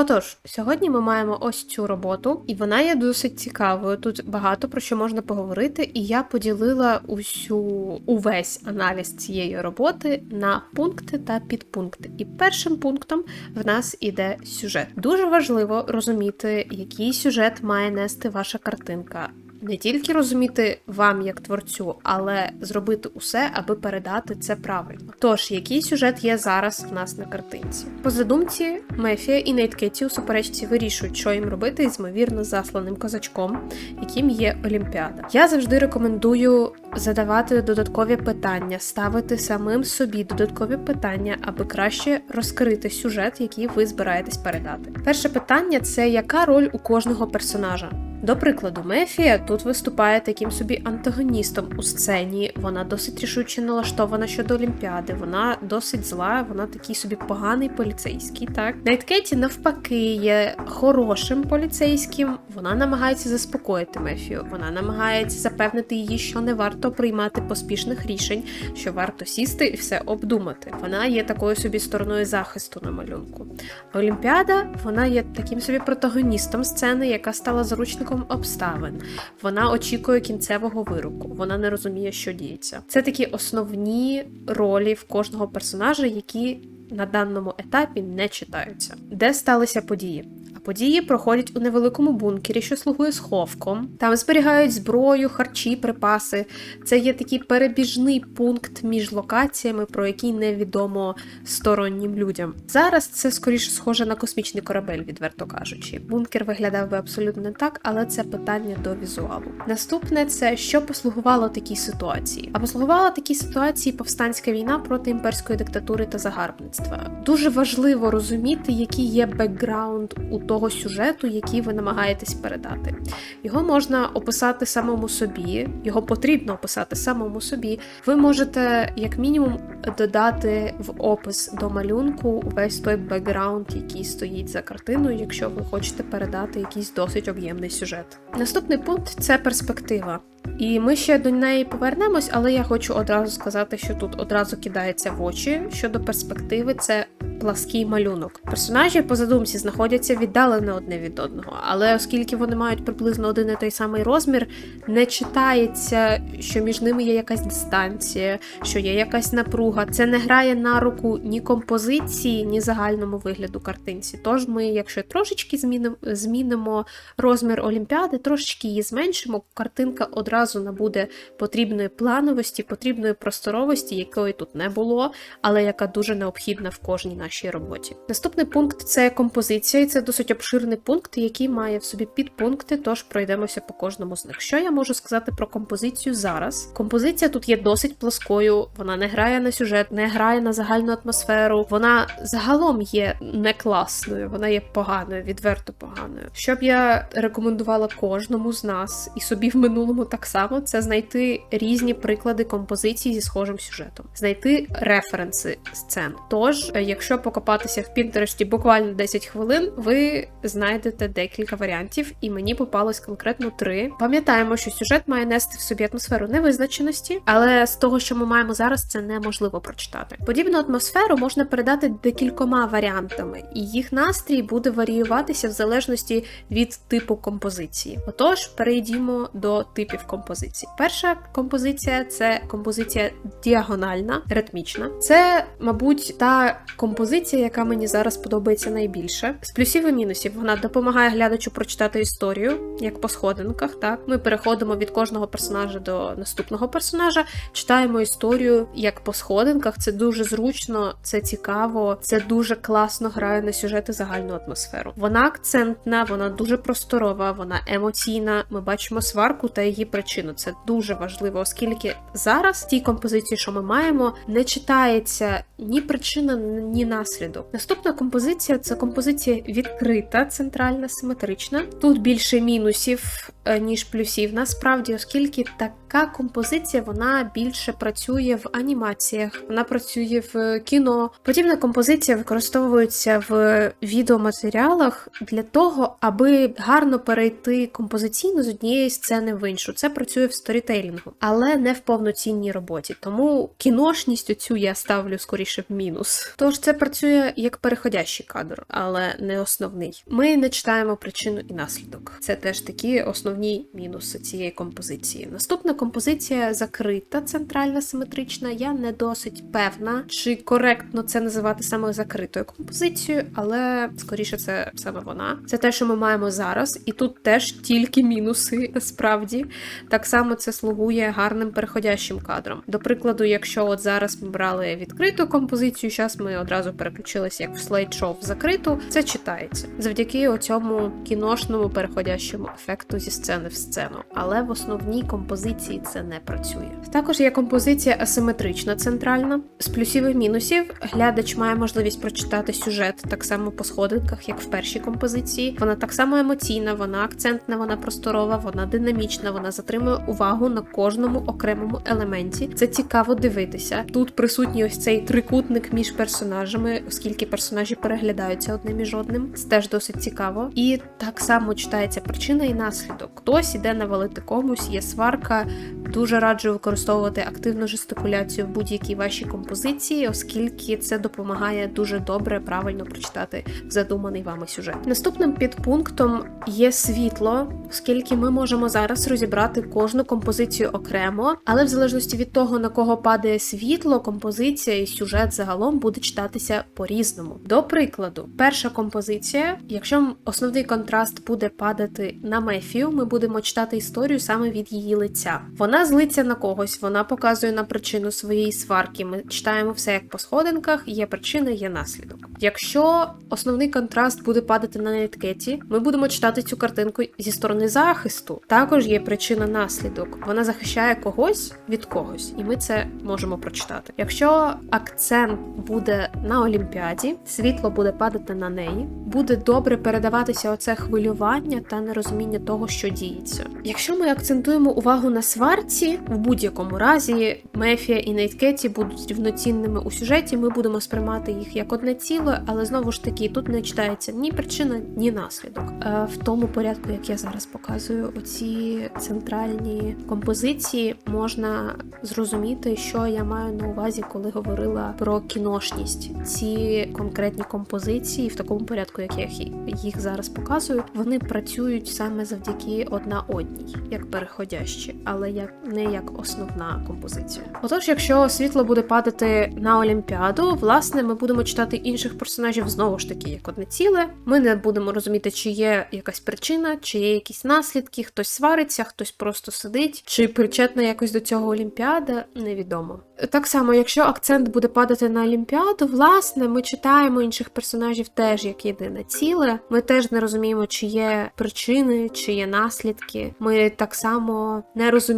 Отож, сьогодні ми маємо ось цю роботу, і вона є досить цікавою. Тут багато про що можна поговорити, і я поділила усю увесь аналіз цієї роботи на пункти та підпункти. І першим пунктом в нас іде сюжет. Дуже важливо розуміти, який сюжет має нести ваша картинка. Не тільки розуміти вам як творцю, але зробити усе, аби передати це правильно. Тож, який сюжет є зараз в нас на картинці? По задумці, Мефія і Нейт Кетті у суперечці вирішують, що їм робити з ймовірно засланим козачком, яким є Олімпіада. Я завжди рекомендую задавати додаткові питання, ставити самим собі додаткові питання, аби краще розкрити сюжет, який ви збираєтесь передати. Перше питання це яка роль у кожного персонажа. До прикладу, Мефія тут виступає таким собі антагоністом у сцені. Вона досить рішуче налаштована щодо Олімпіади. Вона досить зла, вона такий собі поганий поліцейський. Так Найткеті навпаки є хорошим поліцейським. Вона намагається заспокоїти Мефію. Вона намагається запевнити її, що не варто приймати поспішних рішень, що варто сісти і все обдумати. Вона є такою собі стороною захисту на малюнку. Олімпіада вона є таким собі протагоністом сцени, яка стала заручником обставин. Вона очікує кінцевого вироку. Вона не розуміє, що діється. Це такі основні ролі в кожного персонажа, які на даному етапі не читаються. Де сталися події? Події проходять у невеликому бункері, що слугує сховком. Там зберігають зброю, харчі, припаси. Це є такий перебіжний пункт між локаціями, про який невідомо стороннім людям. Зараз це скоріше схоже на космічний корабель, відверто кажучи. Бункер виглядав би абсолютно не так, але це питання до візуалу. Наступне це що послугувало такій ситуації. А послугувала такій ситуації повстанська війна проти імперської диктатури та загарбництва. Дуже важливо розуміти, який є бекграунд у того сюжету, який ви намагаєтесь передати. Його можна описати самому собі, його потрібно описати самому собі. Ви можете, як мінімум, додати в опис до малюнку весь той бекграунд, який стоїть за картиною, якщо ви хочете передати якийсь досить об'ємний сюжет. Наступний пункт це перспектива. І ми ще до неї повернемось, але я хочу одразу сказати, що тут одразу кидається в очі щодо перспективи. Це плаский малюнок. Персонажі по задумці знаходяться віддалено одне від одного, але оскільки вони мають приблизно один і той самий розмір, не читається, що між ними є якась дистанція, що є якась напруга. Це не грає на руку ні композиції, ні загальному вигляду картинці. Тож ми, якщо трошечки змінимо, змінимо розмір Олімпіади, трошечки її зменшимо, картинка одразу набуде потрібної плановості, потрібної просторовості, якої тут не було, але яка дуже необхідна в кожній нашій роботі. Наступний пункт це композиція, і це досить обширний пункт, який має в собі підпункти, тож пройдемося по кожному з них. Що я можу сказати про композицію зараз? Композиція тут є досить плоскою, вона не грає на сюжет, не грає на загальну атмосферу. Вона загалом є не класною, вона є поганою, відверто поганою. Що б я рекомендувала кожному з нас і собі в минулому так само, це знайти різні приклади композиції зі схожим сюжетом, знайти референси сцен. Тож, е, покопатися в Пінтересті буквально 10 хвилин, ви знайдете декілька варіантів, і мені попалось конкретно три. Пам'ятаємо, що сюжет має нести в собі атмосферу невизначеності, але з того, що ми маємо зараз, це неможливо прочитати. Подібну атмосферу можна передати декількома варіантами, і їх настрій буде варіюватися в залежності від типу композиції. Отож, перейдімо до типів композиції. Перша композиція це композиція діагональна, ритмічна. Це, мабуть, та композиція, яка мені зараз подобається найбільше. З плюсів і мінусів вона допомагає глядачу прочитати історію, як по сходинках. Так, ми переходимо від кожного персонажа до наступного персонажа, читаємо історію як по сходинках. Це дуже зручно, це цікаво, це дуже класно грає на сюжет і загальну атмосферу. Вона акцентна, вона дуже просторова, вона емоційна. Ми бачимо сварку та її причину. Це дуже важливо, оскільки зараз в тій композиції, що ми маємо, не читається ні причина, ні наслідок. Наступна композиція це композиція відкрита, центральна, симетрична. Тут більше мінусів, е, ніж плюсів. Насправді, оскільки так така композиція вона більше працює в анімаціях, вона працює в кіно. Подібна композиція використовується в відеоматеріалах для того, аби гарно перейти композиційно з однієї сцени в іншу. Це працює в сторітейлінгу, але не в повноцінній роботі. Тому кіношність цю я ставлю скоріше в мінус. Тож це працює як переходящий кадр, але не основний. Ми не читаємо причину і наслідок. Це теж такі основні мінуси цієї композиції. Наступна композиція закрита, центральна симетрична. Я не досить певна, чи коректно це називати саме закритою композицією, але скоріше це саме вона. Це те, що ми маємо зараз, і тут теж тільки мінуси насправді. Так само це слугує гарним переходящим кадром. До прикладу, якщо от зараз ми брали відкриту композицію, зараз ми одразу переключилися як в слайд-шоу в закриту, це читається завдяки оцьому кіношному переходящому ефекту зі сцени в сцену. Але в основній композиції це не працює. Також є композиція асиметрична центральна. З плюсів і мінусів глядач має можливість прочитати сюжет так само по сходинках, як в першій композиції. Вона так само емоційна, вона акцентна, вона просторова, вона динамічна, вона затримує увагу на кожному окремому елементі. Це цікаво дивитися. Тут присутній ось цей трикутник між персонажами, оскільки персонажі переглядаються одне між одним. Це теж досить цікаво. І так само читається причина і наслідок. Хтось іде навалити комусь, є сварка. Дуже раджу використовувати активну жестикуляцію в будь-якій вашій композиції, оскільки це допомагає дуже добре, правильно прочитати задуманий вами сюжет. Наступним підпунктом є світло, оскільки ми можемо зараз розібрати кожну композицію окремо, але в залежності від того, на кого падає світло, композиція і сюжет загалом буде читатися по-різному. До прикладу, перша композиція, якщо основний контраст буде падати на Мефію, ми будемо читати історію саме від її лиця. Вона злиться на когось, вона показує на причину своєї сварки. Ми читаємо все як по сходинках, є причина, є наслідок. Якщо основний контраст буде падати на неткеті, ми будемо читати цю картинку зі сторони захисту. Також є причина наслідок. Вона захищає когось від когось, і ми це можемо прочитати. Якщо акцент буде на Олімпіаді, світло буде падати на неї, буде добре передаватися оце хвилювання та нерозуміння того, що діється. Якщо ми акцентуємо увагу на сварці, в будь-якому разі Мефія і Нейткеті будуть рівноцінними у сюжеті. Ми будемо сприймати їх як одне ціле, але знову ж таки тут не читається ні причина, ні наслідок. Е, В тому порядку, як я зараз показую, оці центральні композиції можна зрозуміти, що я маю на увазі, коли говорила про кіношність. Ці конкретні композиції, в такому порядку, як я їх зараз показую, вони працюють саме завдяки одна одній, як переходящі, але як не як основна композиція. Отож, якщо світло буде падати на Олімпіаду, власне, ми будемо читати інших персонажів знову ж таки як одне ціле. Ми не будемо розуміти, чи є якась причина, чи є якісь наслідки, хтось свариться, хтось просто сидить, чи причетна якось до цього Олімпіада, невідомо. Так само, якщо акцент буде падати на Олімпіаду, власне, ми читаємо інших персонажів теж як єдине ціле. Ми теж не розуміємо, чи є причини, чи є наслідки. Ми так само не розуміємо,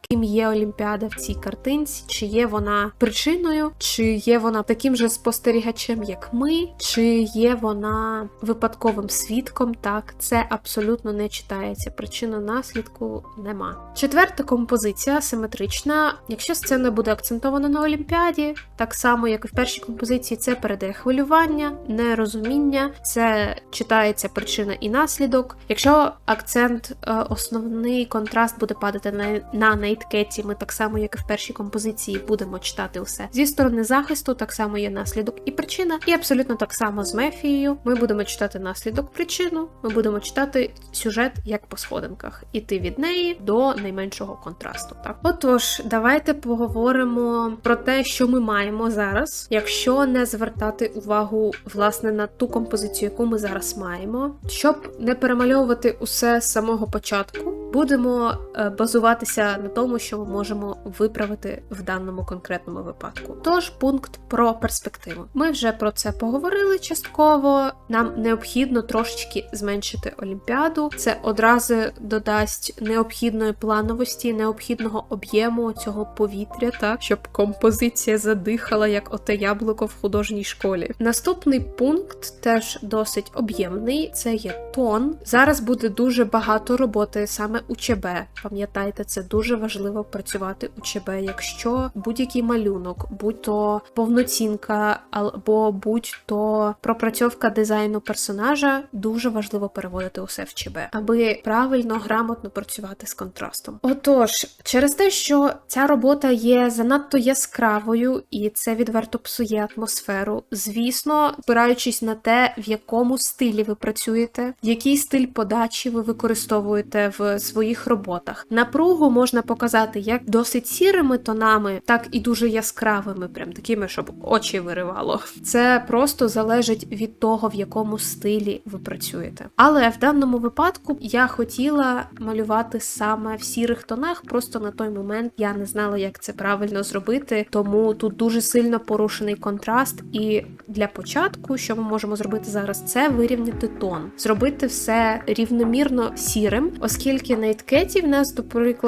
ким є Олімпіада в цій картинці, чи є вона причиною, чи є вона таким же спостерігачем, як ми, чи є вона випадковим свідком. Так, це абсолютно не читається. Причина наслідку нема. Четверта композиція симетрична. Якщо сцена буде акцентована на Олімпіаді, так само як і в першій композиції, це передає хвилювання, нерозуміння, це читається причина і наслідок. Якщо акцент, е, основний контраст буде падати на, на нейткеті, ми так само, як і в першій композиції, будемо читати усе. Зі сторони захисту так само є наслідок і причина, і абсолютно так само з Мефією. Ми будемо читати наслідок причину, ми будемо читати сюжет як по сходинках, іти від неї до найменшого контрасту. Так, отож, давайте поговоримо про те, що ми маємо зараз, якщо не звертати увагу власне на ту композицію, яку ми зараз маємо, щоб не перемальовувати усе з самого початку. Будемо е, базуватися на тому, що ми можемо виправити в даному конкретному випадку. Тож, пункт про перспективу. Ми вже про це поговорили частково. Нам необхідно трошечки зменшити олімпіаду. Це одразу додасть необхідної плановості, необхідного об'єму цього повітря, так щоб композиція задихала як оте яблуко в художній школі. Наступний пункт теж досить об'ємний. Це є тон. Зараз буде дуже багато роботи саме УЧБ. Пам'ятайте, це дуже важливо працювати УЧБ. Якщо будь-який малюнок, будь-то повноцінка, або будь-то пропрацьовка дизайну персонажа, дуже важливо переводити усе в ЧБ, аби правильно, грамотно працювати з контрастом. Отож, через те, що ця робота є занадто яскравою, і це відверто псує атмосферу. Звісно, спираючись на те, в якому стилі ви працюєте, який стиль подачі ви використовуєте в своїх роботах. Напругу можна показати як досить сірими тонами, так і дуже яскравими, прям такими, щоб очі виривало. Це просто залежить від того, в якому стилі ви працюєте. Але в даному випадку я хотіла малювати саме в сірих тонах, просто на той момент я не знала, як це правильно зробити, тому тут дуже сильно порушений контраст. І для початку, що ми можемо зробити зараз, це вирівняти тон, зробити все рівномірно сірим, оскільки Кейті в нас, до прикладу,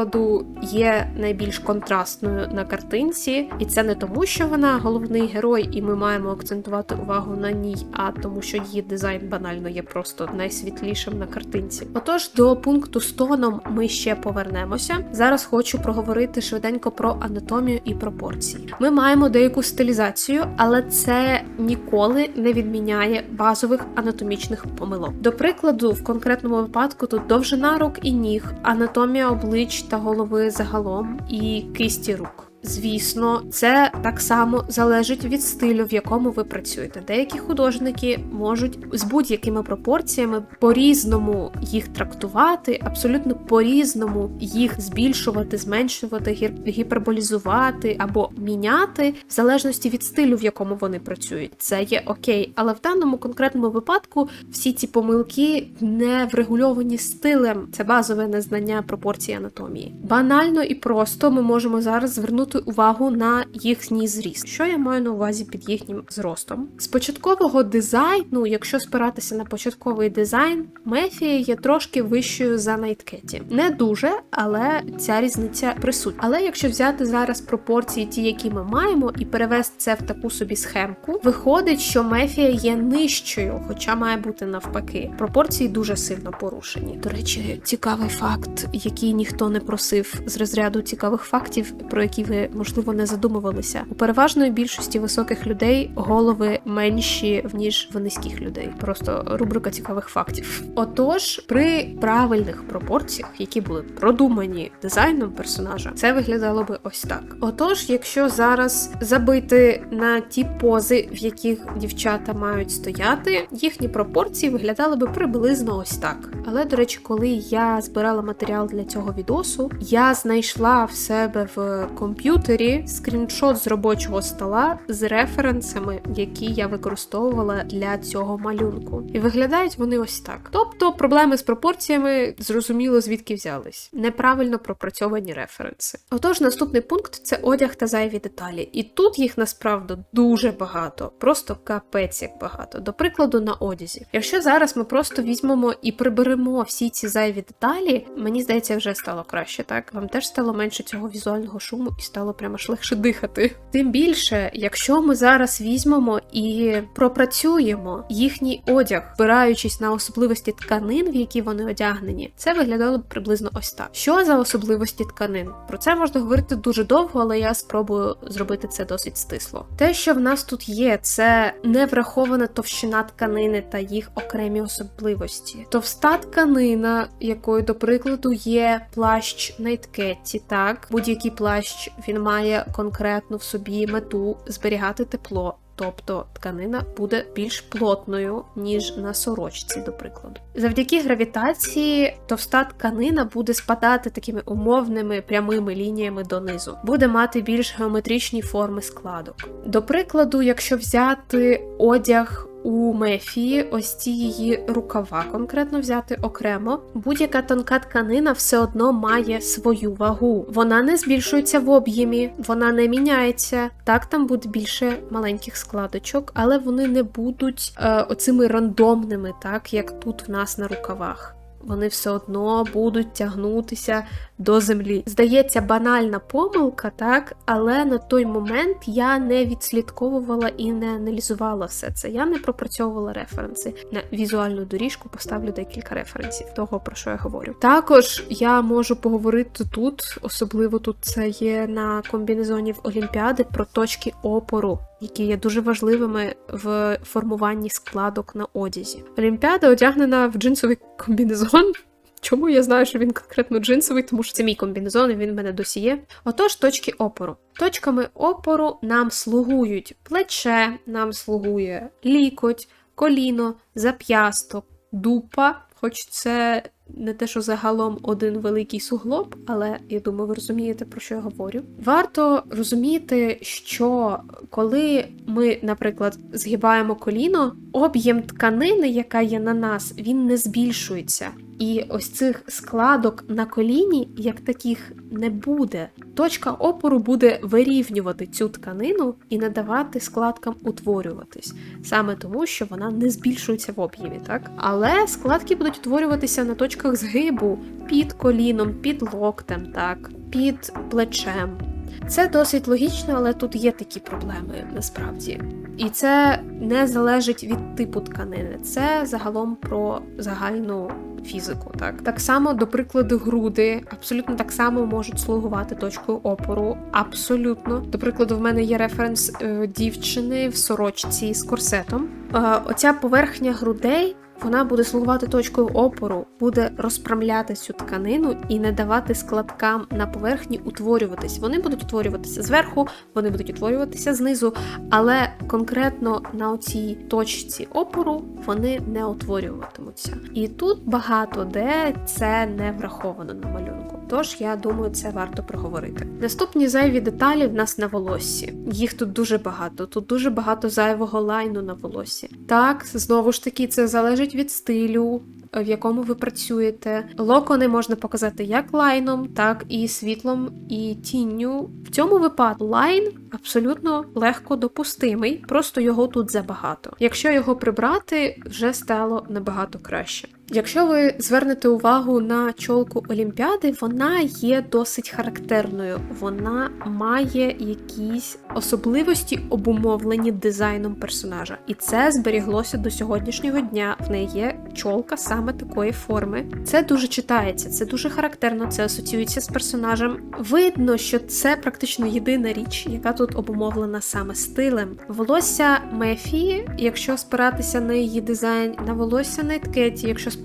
є найбільш контрастною на картинці, і це не тому, що вона головний герой, і ми маємо акцентувати увагу на ній, а тому, що її дизайн банально є просто найсвітлішим на картинці. Отож, до пункту з тоном ми ще повернемося. Зараз хочу проговорити швиденько про анатомію і пропорції. Ми маємо деяку стилізацію, але це ніколи не відміняє базових анатомічних помилок. До прикладу, в конкретному випадку тут довжина рук і ніг, анатомія облич та голови загалом і кисті рук. Звісно, це так само залежить від стилю, в якому ви працюєте. Деякі художники можуть з будь-якими пропорціями по-різному їх трактувати, абсолютно по-різному їх збільшувати, зменшувати, гіперболізувати або міняти в залежності від стилю, в якому вони працюють. Це є окей, але в даному конкретному випадку всі ці помилки не врегульовані стилем. Це базове незнання пропорції анатомії. Банально і просто ми можемо зараз звернути звернути увагу на їхній зріст. Що я маю на увазі під їхнім зростом? З початкового дизайну, якщо спиратися на початковий дизайн, Мефія є трошки вищою за Найткеті. Не дуже, але ця різниця присутня. Але якщо взяти зараз пропорції, ті, які ми маємо, і перевести це в таку собі схемку, виходить, що Мефія є нижчою, хоча має бути навпаки. Пропорції дуже сильно порушені. До речі, цікавий факт, який ніхто не просив з розряду цікавих фактів, про які можливо не задумувалися. У переважної більшості високих людей голови менші ніж в низьких людей. Просто рубрика цікавих фактів. Отож, при правильних пропорціях, які були продумані дизайном персонажа, це виглядало би ось так. Отож, якщо зараз забити на ті пози, в яких дівчата мають стояти, їхні пропорції виглядали би приблизно ось так. Але, до речі, коли я збирала матеріал для цього відосу, я знайшла в себе в комп'ютері комп'ютері скріншот з робочого стола з референсами, які я використовувала для цього малюнку. І виглядають вони ось так. Тобто проблеми з пропорціями зрозуміло звідки взялись. Неправильно пропрацьовані референси. Отож, наступний пункт це одяг та зайві деталі. І тут їх насправді дуже багато, просто капець як багато. До прикладу, на одязі. Якщо зараз ми просто візьмемо і приберемо всі ці зайві деталі, мені здається, вже стало краще, так? Вам теж стало менше цього візуального шуму і стало стало прямо аж легше дихати. Тим більше, якщо ми зараз візьмемо і пропрацюємо їхній одяг, спираючись на особливості тканин, в які вони одягнені, це виглядало б приблизно ось так. Що за особливості тканин? Про це можна говорити дуже довго, але я спробую зробити це досить стисло. Те, що в нас тут є, це не врахована товщина тканини та їх окремі особливості. Товста тканина, якою, до прикладу, є плащ Найткетті, так, будь-який плащ він має конкретну в собі мету зберігати тепло. Тобто тканина буде більш плотною, ніж на сорочці, до прикладу. Завдяки гравітації товста тканина буде спадати такими умовними прямими лініями донизу, буде мати більш геометричні форми складок. До прикладу, якщо взяти одяг у мефії ось ці її рукава конкретно взяти окремо. Будь-яка тонка тканина все одно має свою вагу. Вона не збільшується в об'ємі, вона не міняється. Так, там буде більше маленьких складочок, але вони не будуть е, оцими рандомними, так як тут в нас на рукавах. вони все одно будуть тягнутися до землі. Здається, банальна помилка, так, але на той момент я не відслідковувала і не аналізувала все це. Я не пропрацьовувала референси. На візуальну доріжку поставлю декілька референсів того, про що я говорю. Також я можу поговорити тут, особливо тут це є на комбінезоні в Олімпіади, про точки опору. Які є дуже важливими в формуванні складок на одязі. Олімпіада одягнена в джинсовий комбінезон. Чому я знаю, що він конкретно джинсовий, тому що це мій комбінезон, і він мене досі є. Отож, точки опору. Точками опору нам слугують плече, нам слугує лікоть, коліно, зап'ясток, дупа, хоч це не те, що загалом один великий суглоб, але я думаю, ви розумієте, про що я говорю. Варто розуміти, що коли ми, наприклад, згибаємо коліно, об'єм тканини, яка є на нас, він не збільшується. І ось цих складок на коліні, як таких, не буде. Точка опору буде вирівнювати цю тканину і не давати складкам утворюватись, саме тому, що вона не збільшується в об'ємі, так? Але складки будуть утворюватися на точках згибу під коліном, під локтем, так, під плечем. Це досить логічно, але тут є такі проблеми насправді. І це не залежить від типу тканини, це загалом про загальну фізику. Так так само, до прикладу, груди абсолютно так само можуть слугувати точкою опору. Абсолютно. До прикладу, в мене є референс е, дівчини в сорочці з корсетом. Е, оця поверхня грудей вона буде слугувати точкою опору, буде розпрямляти цю тканину і не давати складкам на поверхні утворюватись. Вони будуть утворюватися зверху, вони будуть утворюватися знизу, але конкретно на цій точці опору вони не утворюватимуться. І тут багато де це не враховано на малюнку. Тож я думаю, це варто проговорити. Наступні зайві деталі в нас на волоссі. Їх тут дуже багато. Тут дуже багато зайвого лайну на волоссі. Так, знову ж таки, це залежить від стилю, в якому ви працюєте. Локони можна показати як лайном, так і світлом і тінню. В цьому випадку лайн абсолютно легко допустимий, просто його тут забагато. Якщо його прибрати, вже стало набагато краще. Якщо ви звернете увагу на чолку Олімпіади, вона є досить характерною. Вона має якісь особливості, обумовлені дизайном персонажа. І це зберіглося до сьогоднішнього дня. В неї є чолка саме такої форми. Це дуже читається, це дуже характерно, це асоціюється з персонажем. Видно, що це практично єдина річ, яка тут обумовлена саме стилем. Волосся Мефії, якщо спиратися на її дизайн, на волосся на еткеті, якщо спиратися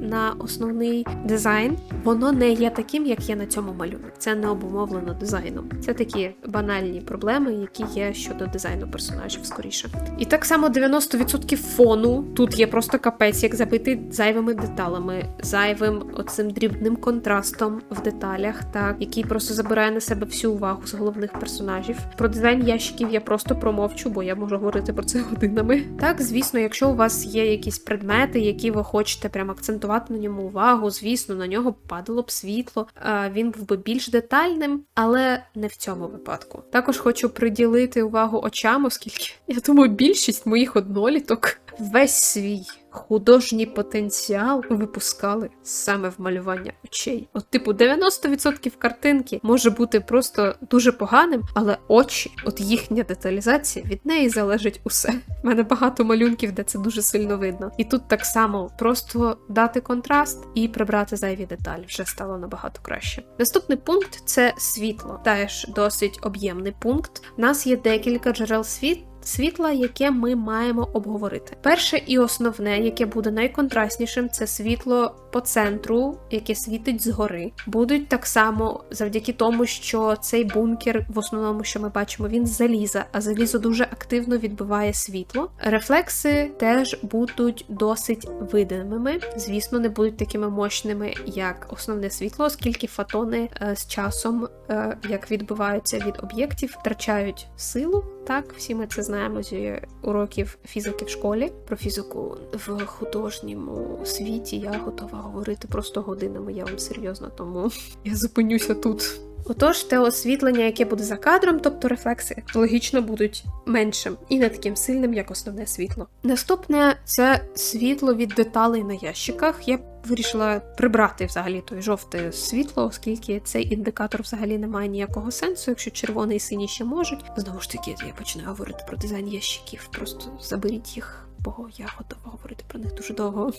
на основний дизайн, воно не є таким, як є на цьому малюнку. Це не обумовлено дизайном. Це такі банальні проблеми, які є щодо дизайну персонажів скоріше. І так само 90% фону тут є просто капець, як забитий зайвими деталями, зайвим оцим дрібним контрастом в деталях, так який просто забирає на себе всю увагу з головних персонажів. Про дизайн ящиків я просто промовчу, бо я можу говорити про це годинами. Так, звісно, якщо у вас є якісь предмети, які ви хочете прям акцентувати на ньому увагу, звісно, на нього падало б світло, він був би більш детальним, але не в цьому випадку. Також хочу приділити увагу очам, оскільки я думаю, більшість моїх одноліток весь свій художній потенціал випускали саме в малювання очей. От, типу, 90% картинки може бути просто дуже поганим, але очі, от їхня деталізація, від неї залежить усе. У мене багато малюнків, де це дуже сильно видно. І тут так само просто дати контраст і прибрати зайві деталі вже стало набагато краще. Наступний пункт це світло, теж досить об'ємний пункт. У нас є декілька джерел світ світла, яке ми маємо обговорити. Перше і основне, яке буде найконтрастнішим, це світло по центру, яке світить згори. Будуть так само завдяки тому, що цей бункер, в основному, що ми бачимо, він заліза, а залізо дуже активно відбиває світло. Рефлекси теж будуть досить видимими. Звісно, не будуть такими мощними, як основне світло, оскільки фотони е, з часом, е, як відбиваються від об'єктів, втрачають силу. Так, всі ми це знаємо зі уроків фізики в школі. Про фізику в художньому світі я готова говорити просто годинами. Я вам серйозно, тому я зупинюся тут. Отож, те освітлення, яке буде за кадром, тобто рефлекси, логічно будуть меншим і не таким сильним, як основне світло. Наступне це світло від деталей на ящиках. Я вирішила прибрати взагалі той жовте світло, оскільки цей індикатор взагалі не має ніякого сенсу, якщо червоний і синій ще можуть. Знову ж таки, я починаю говорити про дизайн ящиків. Просто заберіть їх. Бо я готова говорити про них дуже довго.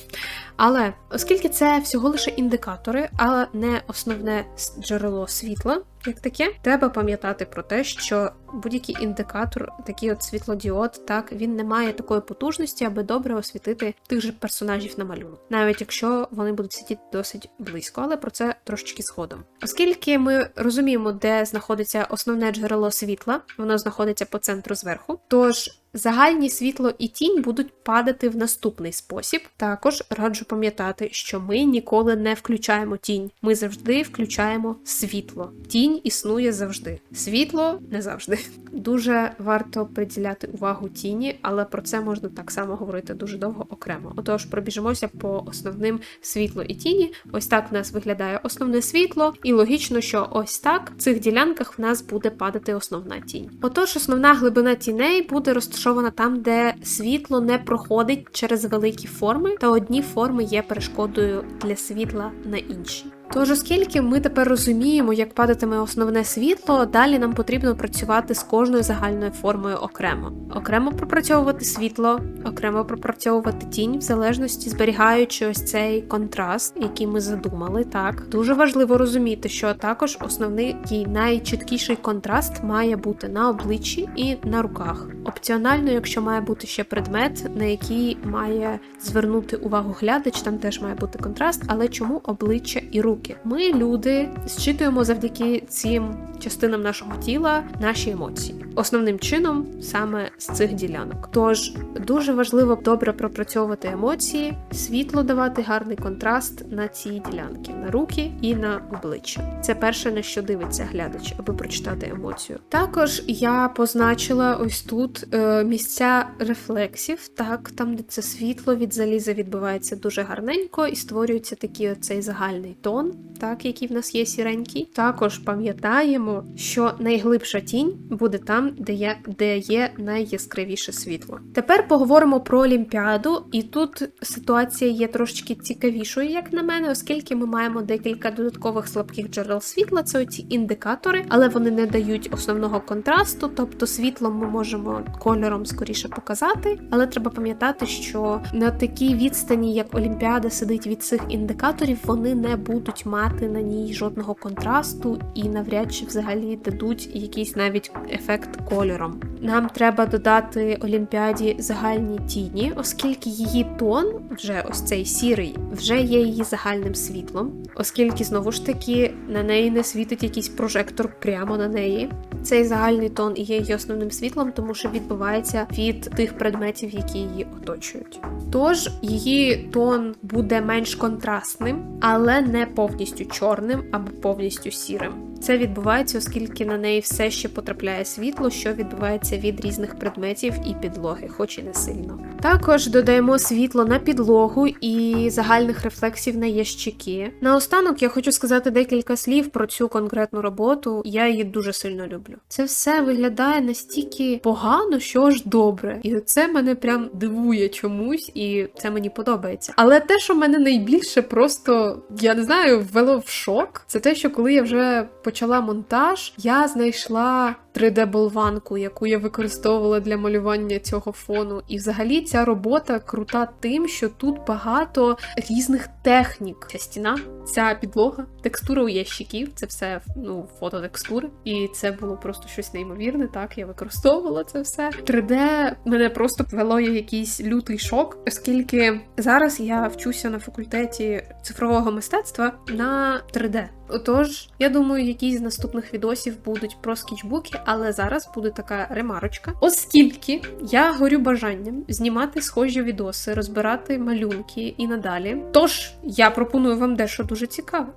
Але оскільки це всього лише індикатори, а не основне джерело світла, як таке, треба пам'ятати про те, що будь-який індикатор, такий от світлодіод, так він не має такої потужності, аби добре освітити тих же персонажів на малюнок, навіть якщо вони будуть сидіти досить близько, але про це трошечки згодом. Оскільки ми розуміємо, де знаходиться основне джерело світла, воно знаходиться по центру зверху, тож. Загальні світло і тінь будуть падати в наступний спосіб. Також раджу пам'ятати, що ми ніколи не включаємо тінь. Ми завжди включаємо світло. Тінь існує завжди. Світло не завжди. Дуже варто приділяти увагу тіні, але про це можна так само говорити дуже довго окремо. Отож, пробіжимося по основним світло і тіні. Ось так в нас виглядає основне світло, і логічно, що ось так в цих ділянках в нас буде падати основна тінь. Отож, основна глибина тіней буде розташована там, де світло не проходить через великі форми, та одні форми є перешкодою для світла на інші. Тож, оскільки ми тепер розуміємо, як падатиме основне світло, далі нам потрібно працювати з кожною загальною формою окремо. Окремо пропрацьовувати світло, окремо пропрацьовувати тінь, в залежності зберігаючи ось цей контраст, який ми задумали. Так дуже важливо розуміти, що також основний і найчіткіший контраст має бути на обличчі і на руках. Опціонально, якщо має бути ще предмет, на який має звернути увагу глядач, там теж має бути контраст, але чому обличчя і руки? Руки. Ми, люди, зчитуємо завдяки цим частинам нашого тіла наші емоції. Основним чином саме з цих ділянок. Тож дуже важливо добре пропрацьовувати емоції, світло давати гарний контраст на ці ділянки, на руки і на обличчя. Це перше, на що дивиться глядач, аби прочитати емоцію. Також я позначила ось тут е, місця рефлексів, так, там, де це світло від заліза відбувається дуже гарненько і створюється такий оцей загальний тон, так, який в нас є сіренький. Також пам'ятаємо, що найглибша тінь буде там, де є, де є найяскравіше світло. Тепер поговоримо про Олімпіаду, і тут ситуація є трошечки цікавішою, як на мене, оскільки ми маємо декілька додаткових слабких джерел світла, це оці індикатори, але вони не дають основного контрасту, тобто світло ми можемо кольором скоріше показати. Але треба пам'ятати, що на такій відстані, як Олімпіада, сидить від цих індикаторів, вони не будуть мати на ній жодного контрасту і навряд чи взагалі дадуть якийсь навіть ефект кольором. Нам треба додати Олімпіаді загальні тіні, оскільки її тон, вже ось цей сірий, вже є її загальним світлом, оскільки знову ж таки на неї не світить якийсь прожектор прямо на неї. Цей загальний тон і є її основним світлом, тому що відбувається від тих предметів, які її оточують. Тож її тон буде менш контрастним, але не повністю чорним або повністю сірим. Це відбувається, оскільки на неї все ще потрапляє світло, що відбувається від різних предметів і підлоги, хоч і не сильно. Також додаємо світло на підлогу і загальних рефлексів на ящики. Наостанок я хочу сказати декілька слів про цю конкретну роботу. Я її дуже сильно люблю. Це все виглядає настільки погано, що ж добре. І це мене прям дивує чомусь, і це мені подобається. Але те, що мене найбільше просто я не знаю, ввело в шок, це те, що коли я вже почала монтаж, я знайшла 3D-болванку, яку я використовувала для малювання цього фону. І взагалі ця робота крута тим, що тут багато різних технік. Ця стіна, ця підлога, текстура у ящиків, це все ну, фототекстури. І це було просто щось неймовірне. Так, я використовувала це все. 3D мене просто ввело якийсь лютий шок, оскільки зараз я вчуся на факультеті цифрового мистецтва на 3D. Отож, я думаю, якісь з наступних відосів будуть про скетчбуки, але зараз буде така ремарочка. Оскільки я горю бажанням знімати схожі відоси, розбирати малюнки і надалі. Тож я пропоную вам дещо дуже цікаве.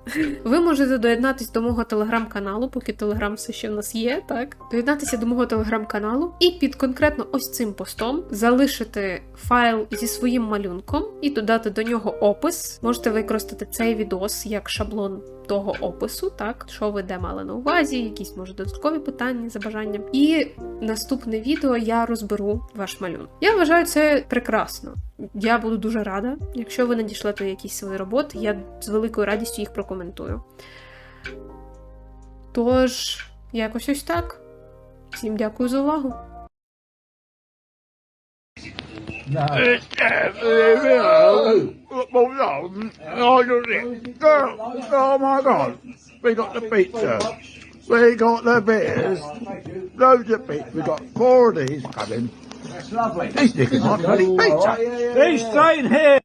Ви можете доєднатися до мого телеграм-каналу, поки телеграм все ще в нас є, так? Доєднатися до мого телеграм-каналу і під конкретно ось цим постом залишити файл зі своїм малюнком і додати до нього опис. Можете використати цей відос як шаблон того опису, так що ви де мали на увазі, якісь може додаткові питання за бажанням. І наступне відео я розберу ваш малюнок. Я вважаю це прекрасно. Я буду дуже рада, якщо ви надішлете якісь свої роботи, я з великою радістю їх прокоментую. Тож, якось ось так. Всім дякую за увагу. Oh, no. My god. We got the pizza. We got the beers. Loads of pizza. We got four of these coming. That's lovely. He's sticking on bloody pizza. He's staying here.